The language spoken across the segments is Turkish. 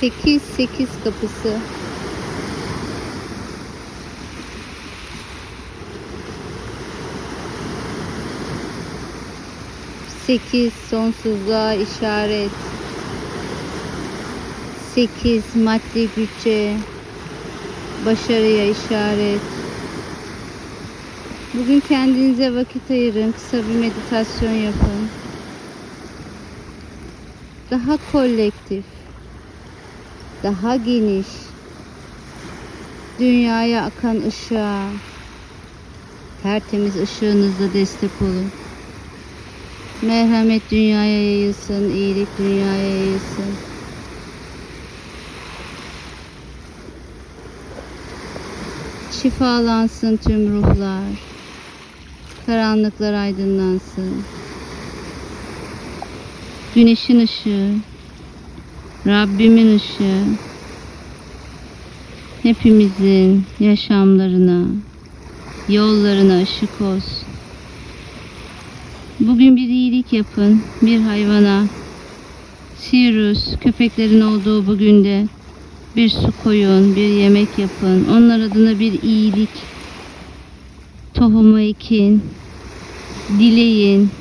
8 8 kapısı. Sekiz sonsuzluğa işaret. Sekiz maddi güce, başarıya işaret. Bugün kendinize vakit ayırın, kısa bir meditasyon yapın. Daha kolektif, daha geniş, dünyaya akan ışığa, tertemiz ışığınızla destek olun. Merhamet dünyaya yayılsın, iyilik dünyaya yayılsın. Şifalansın tüm ruhlar. Karanlıklar aydınlansın. Güneşin ışığı, Rabbimin ışığı hepimizin yaşamlarına, yollarına ışık olsun. Bugün bir iyilik yapın bir hayvana. Sirius köpeklerin olduğu bugün de bir su koyun, bir yemek yapın. Onlar adına bir iyilik tohumu ekin, dileyin.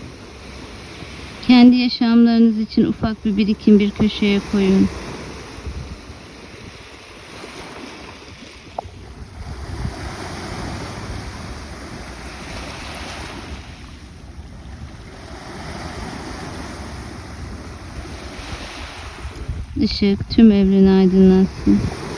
Kendi yaşamlarınız için ufak bir birikim bir köşeye koyun. Işık tüm evreni aydınlatsın.